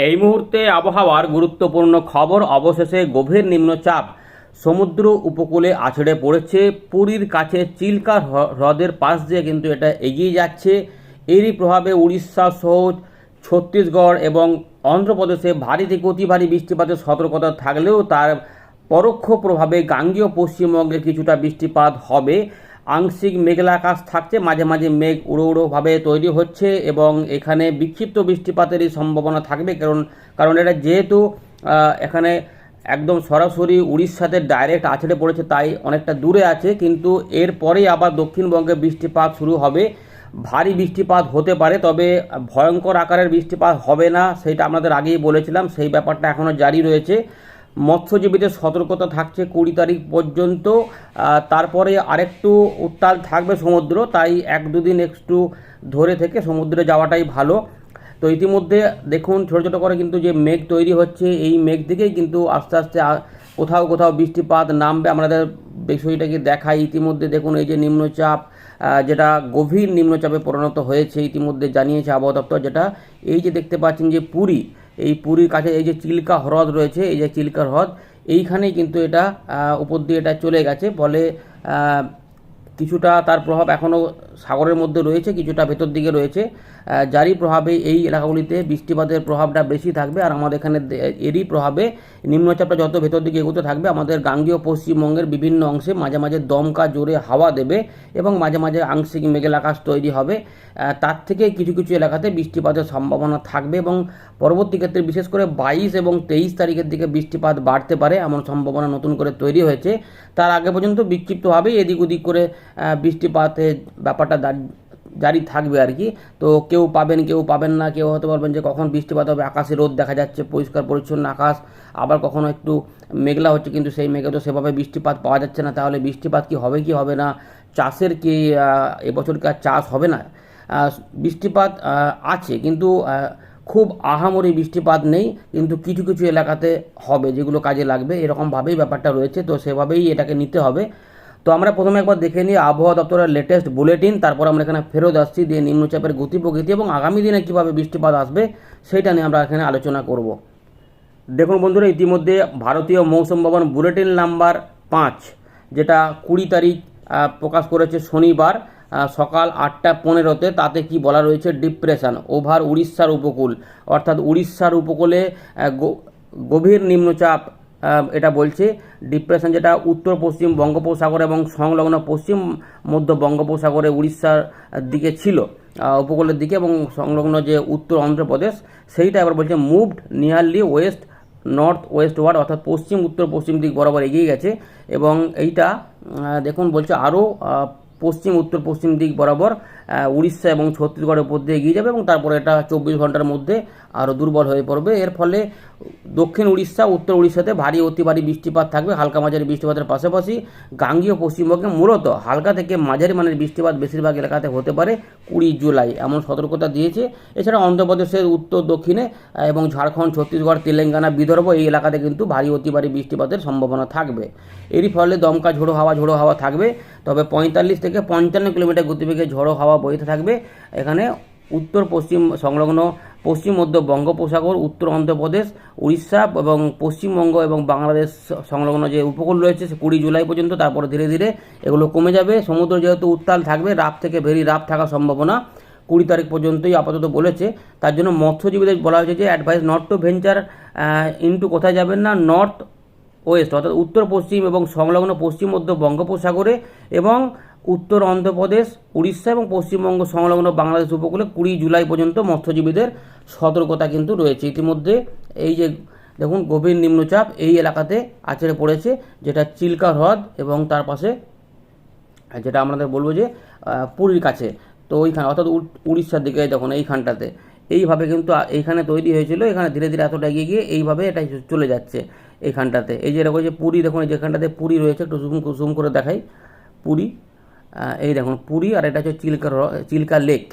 এই মুহূর্তে আবহাওয়ার গুরুত্বপূর্ণ খবর, অবশেষে গভীর নিম্নচাপ। সমুদ্র উপকূলে আছড়ে পড়েছে। পুরীর কাছে চিল্কা হ্র- হ্রদের পাশ দিয়ে কিন্তু এটা এগিয়ে যাচ্ছে। এরই প্রভাবে উড়িষ্যা সহ ছত্তিশগড় এবং অন্ধ্রপ্রদেশে ভারী থেকে অতি ভারী বৃষ্টিপাতের সতর্কতা থাকলেও তার পরোক্ষ প্রভাবে গাঙ্গীয় পশ্চিমবঙ্গে কিছুটা বৃষ্টিপাত হবে। আংশিক মেঘলা আকাশ থাকছে, মাঝে মাঝে মেঘ উড়ো উড়োভাবে তৈরি হচ্ছে এবং এখানে বিক্ষিপ্ত বৃষ্টিপাতেরই সম্ভাবনা থাকবে। কারণ কারণ এটা যেহেতু এখানে একদম সরাসরি উড়িষ্যাতে ডাইরেক্ট আছড়ে পড়েছে, তাই অনেকটা দূরে আছে। কিন্তু এরপরেই আবার দক্ষিণবঙ্গে বৃষ্টিপাত শুরু হবে। ভারী বৃষ্টিপাত হতে পারে, তবে ভয়ঙ্কর আকারের বৃষ্টিপাত হবে না, সেটা আপনাদের আগেই বলেছিলাম। সেই ব্যাপারটা এখনও জারি রয়েছে। মৎস্যজীবীদের সতর্কতা থাকছে কুড়ি তারিখ পর্যন্ত। তারপরে আরেকটু উত্তাল থাকবে সমুদ্র, তাই এক দুদিন একটু ধরে থেকে সমুদ্রে যাওয়াটাই ভালো। তো ইতিমধ্যে দেখুন, ছোটো ছোটো করে কিন্তু যে মেঘ তৈরি হচ্ছে, এই মেঘ থেকেই কিন্তু আস্তে আস্তে কোথাও কোথাও বৃষ্টিপাত নামবে। আমাদের বিষয়টাকে দেখাই। ইতিমধ্যে দেখুন, এই যে নিম্নচাপ যেটা গভীর নিম্নচাপে পরিণত হয়েছে, ইতিমধ্যে জানিয়েছে আবহাওয়া দপ্তর যেটা, এই যে দেখতে পাচ্ছেন যে পুরী এই পুরীর কাছে এই যে চিল্কা হ্রদ রয়েছে, এই যে চিল্কা হ্রদ, এইখানেই কিন্তু এটা উপর দিয়ে এটা চলে গেছে। ফলে কিছুটা তার প্রভাব এখনও সাগরের মধ্যে রয়েছে, কিছুটা ভেতর দিকে রয়েছে। যারই প্রভাবে এই এলাকাগুলিতে বৃষ্টিপাতের প্রভাবটা বেশি থাকবে আর আমাদের এখানে এরই প্রভাবে নিম্নচাপটা যত ভেতর দিকে এগোতে থাকবে, আমাদের গাঙ্গীয় পশ্চিমবঙ্গের বিভিন্ন অংশে মাঝে মাঝে দমকা জোরে হাওয়া দেবে এবং মাঝে মাঝে আংশিক মেঘেল আকাশ তৈরি হবে। তার থেকে কিছু কিছু এলাকাতে বৃষ্টিপাতের সম্ভাবনা থাকবে এবং পরবর্তী ক্ষেত্রে বিশেষ করে বাইশ এবং তেইশ তারিখের দিকে বৃষ্টিপাত বাড়তে পারে এমন সম্ভাবনা নতুন করে তৈরি হয়েছে। তার আগে পর্যন্ত বিক্ষিপ্তভাবেই এদিক ওদিক করে বৃষ্টিপাতের ব্যাপারটা জারি থাকবে আর কি। তো কেউ পাবেন কেউ পাবেন না কেউ হতে পারবেন যে কখন বৃষ্টিপাত হবে আকাশে রোদ দেখা যাচ্ছে পরিষ্কার পরিচ্ছন্ন আকাশ আবার কখনো একটু মেঘলা হচ্ছে কিন্তু সেই মেঘে তো সেভাবে বৃষ্টিপাত পাওয়া যাচ্ছে না তাহলে বৃষ্টিপাত কি হবে কি হবে না? চাষের কি আহ, এবছর কি আর চাষ হবে না? বৃষ্টিপাত আছে কিন্তু খুব আহামরি বৃষ্টিপাত নেই কিন্তু কিছু কিছু এলাকাতে হবে যেগুলো কাজে লাগবে এরকমভাবেই ব্যাপারটা রয়েছে তো সেভাবেই এটাকে নিতে হবে। তো আমরা প্রথমে একবার দেখে নিই আবহাওয়া দপ্তরের লেটেস্ট বুলেটিন তারপর আমরা এখানে ফেরত আসছি দিয়ে নিম্নচাপের গতি প্রকৃতি এবং আগামী দিনে কীভাবে বৃষ্টিপাত আসবে সেটা নিয়ে আমরা এখানে আলোচনা করব। দেখুন বন্ধুরা, ইতিমধ্যে ভারতীয় মৌসুম ভবন বুলেটিন নাম্বার পাঁচ, যেটা কুড়ি তারিখ প্রকাশ করেছে শনিবার সকাল আটটা পনেরোতে, তাতে কি বলা রয়েছে? ডিপ্রেশন ওভার উড়িষ্যার উপকূল, অর্থাৎ উড়িষ্যার উপকূলে গভীর নিম্নচাপ এটা বলছে ডিপ্রেশন যেটা উত্তর, পশ্চিম বঙ্গোপসাগর এবং সংলগ্ন পশ্চিম মধ্য বঙ্গোপসাগরে উড়িষ্যার দিকে ছিল উপকূলের দিকে এবং সংলগ্ন যে উত্তর অন্ধ্রপ্রদেশ, সেইটা এবার বলছে moved nearly west north westward অর্থাৎ পশ্চিম, উত্তর, পশ্চিম দিক বরাবর এগিয়ে গেছে এবং এইটা দেখুন বলছে আরও পশ্চিম, উত্তর, পশ্চিম দিক বরাবর উড়িষ্যা এবং ছত্তিশগড়ের উপর দিয়ে এগিয়ে যাবে এবং তারপরে এটা চব্বিশ ঘণ্টার মধ্যে আরও দুর্বল হয়ে পড়বে। এর ফলে দক্ষিণ উড়িষ্যা, উত্তর উড়িষ্যাতে ভারী, অতি ভারী বৃষ্টিপাত থাকবে। হালকা মাঝারি বৃষ্টিপাতের পাশাপাশি গাঙ্গীয় পশ্চিমবঙ্গে মূলত হালকা থেকে মাঝারি মানের বৃষ্টিপাত বেশিরভাগ এলাকাতে হতে পারে কুড়ি জুলাই, এমন সতর্কতা দিয়েছে। এছাড়া অন্ধ্রপ্রদেশের উত্তর দক্ষিণে এবং ঝাড়খণ্ড, ছত্তিশগড়, তেলেঙ্গানা, বিদর্ভ এই এলাকাতে কিন্তু ভারী, অতি ভারী বৃষ্টিপাতের সম্ভাবনা থাকবে। এরই ফলে দমকা ঝোড়ো হাওয়া ঝোড়ো হাওয়া থাকবে। তবে পঁয়তাল্লিশ থেকে পঞ্চান্ন কিলোমিটার গতিবেগে ঝোড়ো হাওয়া বইতে থাকবে। এখানে উত্তর পশ্চিম সংলগ্ন পশ্চিম মধ্য বঙ্গোপসাগর, উত্তর অন্ধ্রপ্রদেশ, উড়িষ্যা এবং পশ্চিমবঙ্গ এবং বাংলাদেশ সংলগ্ন যে উপকূল রয়েছে সে কুড়ি জুলাই পর্যন্ত তারপরে ধীরে ধীরে এগুলো কমে যাবে। সমুদ্র যেহেতু উত্তাল থাকবে, রাত থেকে ভেরি রাত থাকার সম্ভাবনা কুড়ি তারিখ পর্যন্তই আপাতত বলেছে। তার জন্য মৎস্যজীবীদের বলা হয়েছে যে advice not to venture into কোথায় যাবেন না নর্থ ওয়েস্ট অর্থাৎ উত্তর, পশ্চিম এবং সংলগ্ন পশ্চিম মধ্য বঙ্গোপসাগরে এবং উত্তর অন্ধ্রপ্রদেশ, উড়িষ্যা এবং পশ্চিমবঙ্গ সংলগ্ন বাংলাদেশ উপকূলে কুড়ি জুলাই পর্যন্ত মৎস্যজীবীদের সতর্কতা কিন্তু রয়েছে। ইতিমধ্যে এই যে দেখুন গভীর নিম্নচাপ এই এলাকাতে আছড়ে পড়েছে, যেটা চিল্কা হ্রদ এবং তার পাশে যেটা আমাদের বলব যে পুরীর কাছে। তো ওইখানে অর্থাৎ উড়- উড়িষ্যার দিকে দেখুন এইখানটাতে। এইভাবে কিন্তু এইখানে তৈরি হয়েছিল, এখানে ধীরে ধীরে এতটা এগিয়ে গিয়ে এইভাবে এটা চলে যাচ্ছে এইখানটাতে। এই যে এরকম যে পুরী, দেখুন যেখানটাতে পুরী রয়েছে, একটু জুম জুম করে দেখাই। পুরী এই দেখুন, পুরী আর এটা হচ্ছে চিল্কা চিলকা লেক,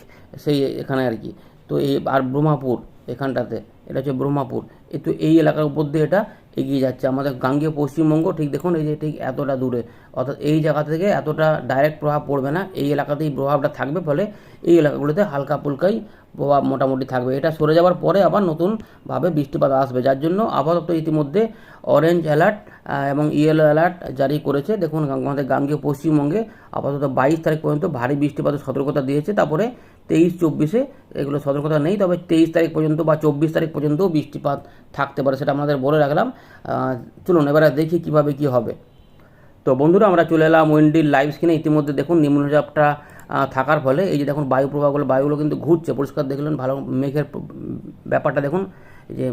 সেই এখানে আর কি। তো এই আর ব্রহ্মাপুর এখানটাতে। এটা হচ্ছে ব্রহ্মাপুর। এ তো এই এলাকার উপর দিয়ে এটা এগিয়ে যাচ্ছে। আমাদের গাঙ্গেয় পশ্চিমবঙ্গ, ঠিক দেখুন এই যে ঠিক এতটা দূরে। অর্থাৎ এই জায়গা থেকে এতটা ডাইরেক্ট প্রভাব পড়বে না। এই এলাকাতেই প্রভাবটা থাকবে ফলে এই এলাকাগুলোতে হালকা ফুলকাই প্রভাব মোটামুটি থাকবে। এটা সরে যাওয়ার পরে আবার নতুনভাবে বৃষ্টিপাত আসবে। যার জন্য আপাতত ইতিমধ্যে অরেঞ্জ অ্যালার্ট এবং ইয়েলো অ্যালার্ট জারি করেছে। দেখুন আমাদের গাঙ্গেয় পশ্চিমবঙ্গে আপাতত বাইশ তারিখ পর্যন্ত ভারী বৃষ্টিপাতের সতর্কতা দিয়েছে। তারপরে তেইশ চব্বিশে, এগুলো সতর্কতা নেই, তবে তেইশ তারিখ পর্যন্ত বা চব্বিশ তারিখ পর্যন্ত বৃষ্টিপাত থাকতে পারে, সেটা আমাদের বলে রাখলাম। চলুন এবারে দেখি কীভাবে কি হবে। তো বন্ধুরা, আমরা চলে এলাম উইন্ডির লাইভ স্ক্রিনে, ইতিমধ্যে দেখুন নিম্নচাপটা থাকার ফলে, এই যে দেখুন বায়ু প্রবাহগুলো, বায়ুগুলো কিন্তু ঘুরছে, পরিষ্কার দেখলেন, ভালো মেঘের ব্যাপারটা দেখুন যে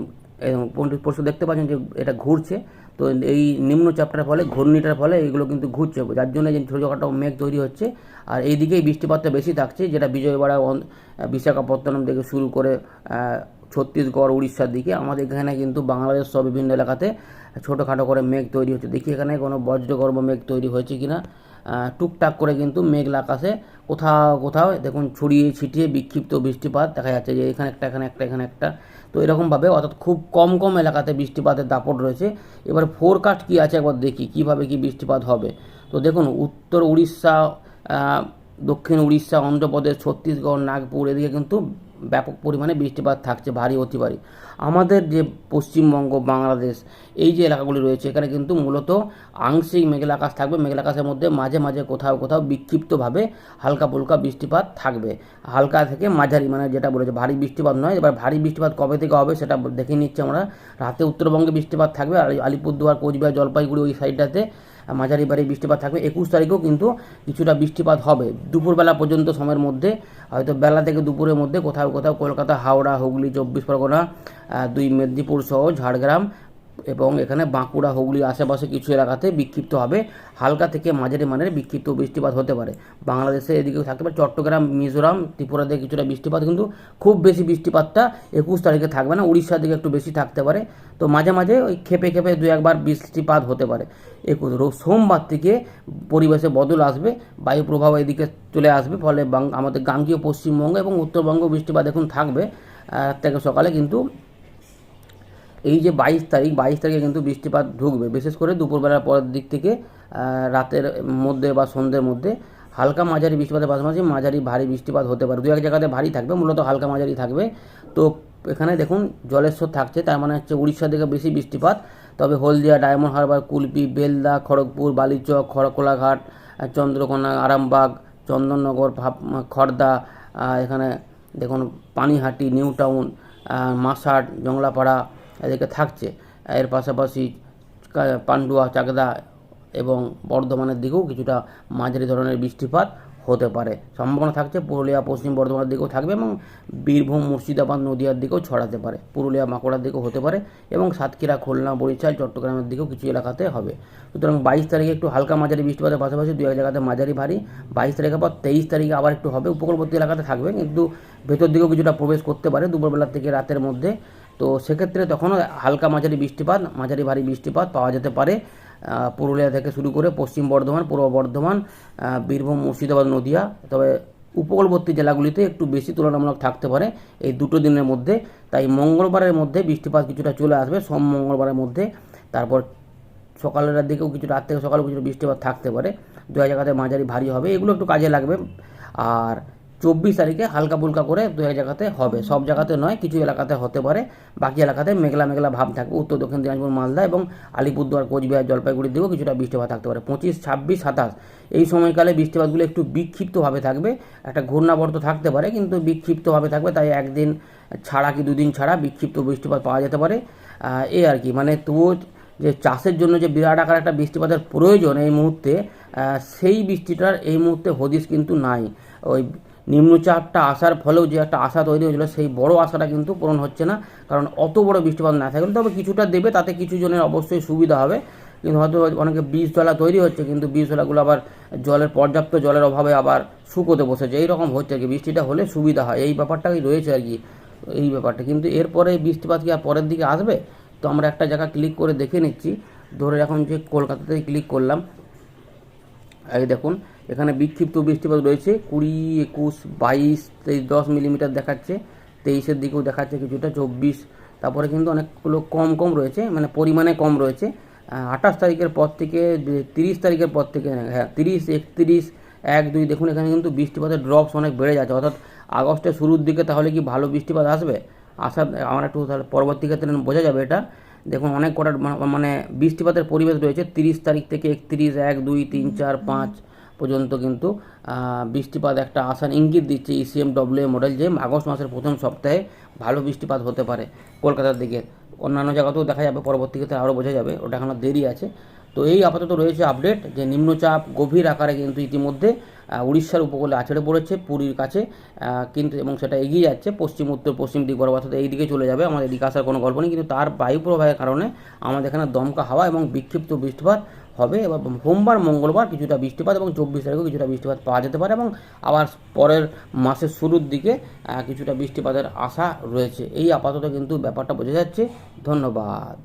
পরিষ্কার দেখতে পাচ্ছেন যে এটা ঘুরছে। তো এই নিম্নচাপটার ফলে, ঘূর্ণিটার ফলে এইগুলো কিন্তু ঘুরছে। যার জন্য যে ছোটোখাটো মেঘ তৈরি হচ্ছে। আর এইদিকেই বৃষ্টিপাতটা বেশি থাকছে, যেটা বিজয়বাড়া বিশাখাপত্তনম থেকে শুরু করে ছত্তিশগড় উড়িষ্যার দিকে। আমাদের এখানে কিন্তু বাংলাদেশ সব বিভিন্ন এলাকাতে ছোটোখাটো করে মেঘ তৈরি হচ্ছে। দেখি এখানে কোনো বজ্রগর্ভ মেঘ তৈরি হয়েছে কিনা। আহ, টুকটাক করে কিন্তু মেঘলা আকাশে কোথাও কোথাও দেখুন ছড়িয়ে ছিটিয়ে বিক্ষিপ্ত বৃষ্টিপাত দেখা যাচ্ছে যে এখানে একটা এখানে একটা এখানে একটা। তো এরকমভাবে অর্থাৎ খুব কম কম এলাকাতে বৃষ্টিপাতের দাপট রয়েছে। এবার ফোরকাস্ট কী আছে একবার দেখি কীভাবে কি বৃষ্টিপাত হবে? তো দেখুন উত্তর উড়িষ্যা দক্ষিণ উড়িষ্যা অন্ধ্রপ্রদেশ ছত্তিশগড় নাগপুর এদিকে কিন্তু ব্যাপক পরিমাণে বৃষ্টিপাত থাকছে, ভারী অতি ভারী। আমাদের যে পশ্চিমবঙ্গ, বাংলাদেশ, এই যে এলাকাগুলি রয়েছে, এখানে কিন্তু মূলত আংশিক মেঘলা আকাশ থাকবে। মেঘলা আকাশের মধ্যে মাঝে মাঝে কোথাও কোথাও বিক্ষিপ্তভাবে হালকা ফুলকা বৃষ্টিপাত থাকবে। হালকা থেকে মাঝারি মানে যেটা বলেছে, ভারী বৃষ্টিপাত নয়। এবার ভারী বৃষ্টিপাত কবে থেকে হবে সেটা দেখে নিচ্ছি আমরা। রাতে উত্তরবঙ্গে বৃষ্টিপাত থাকবে। আর আলিপুরদুয়ার, কোচবিহার, জলপাইগুড়ি ওই সাইডটাতে মাঝারি বাড়ি বৃষ্টিপাত থাকবে। একুশ তারিখেও কিন্তু কিছুটা বৃষ্টিপাত হবে। দুপুরবেলা পর্যন্ত সময়ের মধ্যে, হয়তো বেলা থেকে দুপুরের মধ্যে কোথাও কোথাও কলকাতা, হাওড়া, হুগলি, চব্বিশ পরগনা দুই মেদিনীপুর সহ ঝাড়গ্রাম এবং এখানে বাঁকুড়া, হুগলি আশেপাশে কিছু এলাকাতে বিক্ষিপ্ত হবে। হালকা থেকে মাঝারি মানের বিক্ষিপ্ত বৃষ্টিপাত হতে পারে। বাংলাদেশে এদিকেও থাকতে পারে। চট্টগ্রাম, মিজোরাম ত্রিপুরাতে কিছুটা বৃষ্টিপাত, কিন্তু খুব বেশি বৃষ্টিপাতটা একুশ তারিখে থাকবে না। উড়িষ্যার দিকে একটু বেশি থাকতে পারে। তো মাঝে মাঝে ওই খেপে খেপে দু একবার বৃষ্টিপাত হতে পারে। একুশ সোমবার থেকে পরিবেশে বদল আসবে। বায়ু প্রভাব এদিকে চলে আসবে। ফলে আমাদের গাঙ্গীয় পশ্চিমবঙ্গ এবং উত্তরবঙ্গ বৃষ্টিপাত এখন থাকবে। থেকে সকালে কিন্তু এই যে বাইশ তারিখ, বাইশ তারিখে কিন্তু বৃষ্টিপাত ঢুকবে। বিশেষ করে দুপুরবেলার পরের দিক থেকে রাতের মধ্যে বা সন্ধ্যের মধ্যে হালকা মাঝারি বৃষ্টিপাতের পাশাপাশি মাঝারি ভারী বৃষ্টিপাত হতে পারে। দু এক জায়গাতে ভারী থাকবে, মূলত হালকা মাঝারি থাকবে। তো এখানে দেখুন, জলেশ্বর থাকছে, তার মানে হচ্ছে উড়িষ্যার থেকে বেশি বৃষ্টিপাত। তবে হলদিয়া, ডায়মন্ড হারবার, কুলপি, বেলদা, খড়গপুর, বালিচক খড়কোলাঘাট চন্দ্রকোনা, আরামবাগ, চন্দননগর খড়দা এখানে দেখুন, পানিহাটি নিউ টাউন মাসাট জংলাপাড়া এদিকে থাকছে। এর পাশাপাশি পান্ডুয়া, চাকদা এবং বর্ধমানের দিকেও কিছুটা মাঝারি ধরনের বৃষ্টিপাত হতে পারে। সম্ভাবনা থাকছে পুরুলিয়া, পশ্চিম বর্ধমানের দিকেও থাকবে এবং বীরভূম, মুর্শিদাবাদ, নদিয়ার দিকেও ছড়াতে পারে। পুরুলিয়া বাঁকুড়ার দিকেও হতে পারে এবং সাতক্ষীরা, খুলনা, বরিশাল, চট্টগ্রামের দিকেও কিছু এলাকাতে হবে। সুতরাং বাইশ তারিখে একটু হালকা মাঝারি বৃষ্টিপাতের পাশাপাশি দু এক জায়গাতে মাঝারি ভারী। বাইশ তারিখের পর তেইশ তারিখে আবার একটু হবে। উপকূলবর্তী এলাকাতে থাকবে। কিন্তু ভেতর দিকেও কিছুটা প্রবেশ করতে পারে। দুপুরবেলা থেকে রাতের মধ্যে তো সেক্ষেত্রে তখনও হালকা মাঝারি বৃষ্টিপাত, মাঝারি ভারী বৃষ্টিপাত পাওয়া যেতে পারে। পুরুলিয়া থেকে শুরু করে পশ্চিম বর্ধমান, পূর্ব বর্ধমান বীরভূম, মুর্শিদাবাদ, নদিয়া, তবে উপকূলবর্তী জেলাগুলিতে একটু বেশি তুলনামূলক থাকতে পারে এই দুটো দিনের মধ্যে। তাই মঙ্গলবারের মধ্যে বৃষ্টিপাত কিছুটা চলে আসবে, সোম মঙ্গলবারের মধ্যে। তারপর সকালের দিকেও কিছু রাত থেকে সকালে কিছু বৃষ্টিপাত থাকতে পারে। দু জায়গাতে মাঝারি ভারী হবে, এগুলো একটু কাজে লাগবে। আর চব্বিশ তারিখে হালকা ফুলকা করে দু এক জায়গাতে হবে। সব জায়গাতে নয়, কিছু এলাকাতে হতে পারে। বাকি এলাকাতে মেঘলা মেঘলা ভাব থাকবে উত্তর, দক্ষিণ দিনাজপুর, মালদা এবং আলিপুরদুয়ার, কোচবিহার, জলপাইগুড়ির দিকেও কিছুটা বৃষ্টিপাত থাকতে পারে। পঁচিশ, ছাব্বিশ, সাতাশ। এই সময়কালে বৃষ্টিপাতগুলো একটু বিক্ষিপ্তভাবে থাকবে। একটা ঘূর্ণাবর্ত থাকতে পারে কিন্তু বিক্ষিপ্তভাবে থাকবে। তাই একদিন ছাড়া কি দুদিন ছাড়া বিক্ষিপ্ত বৃষ্টিপাত পাওয়া যেতে পারে। এই আর কি। মানে তবুও যে চাষের জন্য যে বিরাট আকার একটা বৃষ্টিপাতের প্রয়োজন এই মুহূর্তে সেই বৃষ্টিটার এই মুহূর্তে হদিশ কিন্তু নাই। ওই নিম্নচাপটা আসার ফলেও যে একটা আশা তৈরি হয়েছিল, সেই বড় আশাটা কিন্তু পূরণ হচ্ছে না। কারণ অত বড় বৃষ্টিপাত না থাকলে তবে কিছুটা দেবে, তাতে কিছু জনের অবশ্যই সুবিধা হবে। কিন্তু হয়তো অনেকে বীজতলা তৈরি হচ্ছে, কিন্তু বীজতলাগুলো আবার জলের, পর্যাপ্ত জলের অভাবে আবার শুকোতে বসেছে। এইরকম হচ্ছে আর কি। বৃষ্টিটা হলে সুবিধা হয়। এই ব্যাপারটাই রয়েছে আর কি। এই ব্যাপারটা। কিন্তু এরপরে বৃষ্টিপাত কি আর পরের দিকে আসবে? তো আমরা একটা জায়গা ক্লিক করে দেখে নিচ্ছি। ধরে এখন যে কলকাতাতেই ক্লিক করলাম। এই দেখুন। এখানে বিক্ষিপ্ত বৃষ্টিপাত রয়েছে। কুড়ি, একুশ, বাইশ, তেইশ, দশ মিলিমিটার দেখাচ্ছে। তেইশের দিকেও দেখাচ্ছে কিছুটা, চব্বিশ। তারপরে কিন্তু অনেকগুলো কম কম রয়েছে মানে পরিমাণে কম রয়েছে। আঠাশ তারিখের পর থেকে তিরিশ তারিখের পর থেকে হ্যাঁ তিরিশ, একত্রিশ, এক, দুই, দেখুন এখানে কিন্তু বৃষ্টিপাতের ড্রপস অনেক বেড়ে যাচ্ছে। অর্থাৎ আগস্টের শুরুর দিকে তাহলে কি ভালো বৃষ্টিপাত আসবে? আসা আমার একটু তাহলে পরবর্তী ক্ষেত্রে বোঝা যাবে এটা। দেখুন, অনেক কটা মানে বৃষ্টিপাতের পরিবেশ রয়েছে। তিরিশ তারিখ থেকে একত্রিশ, এক, দুই, তিন, চার, পাঁচ পর্যন্ত কিন্তু বৃষ্টিপাত একটা আসার ইঙ্গিত দিচ্ছে E C M W model যে আগস্ট মাসের প্রথম সপ্তাহে ভালো বৃষ্টিপাত হতে পারে কলকাতার দিকে। অন্যান্য জায়গাতেও দেখা যাবে, পরবর্তী ক্ষেত্রে আরও বোঝা যাবে, ওটা এখনও দেরি আছে। তো এই আপাতত রয়েছে আপডেট যে নিম্নচাপ গভীর আকারে কিন্তু ইতিমধ্যে উড়িষ্যার উপকূলে আছড়ে পড়েছে, পুরীর কাছে কিন্তু এবং সেটা এগিয়ে যাচ্ছে, পশ্চিম, উত্তর, পশ্চিম দিক বরাবর অর্থাৎ এই দিকে চলে যাবে, আমাদের এদিকে আসার কোনো গল্প নেই, কিন্তু তার বায়ু প্রবাহের কারণে আমাদের এখানে দমকা হাওয়া এবং বিক্ষিপ্ত বৃষ্টিপাত হবে এবং সোমবার, মঙ্গলবার কিছুটা বৃষ্টিপাত এবং চব্বিশ তারিখেও কিছুটা বৃষ্টিপাত পাওয়া যেতে পারে এবং আবার পরের মাসের শুরুর দিকে কিছুটা বৃষ্টিপাতের আশা রয়েছে। এই আপাতত কিন্তু ব্যাপারটা বোঝা যাচ্ছে। ধন্যবাদ।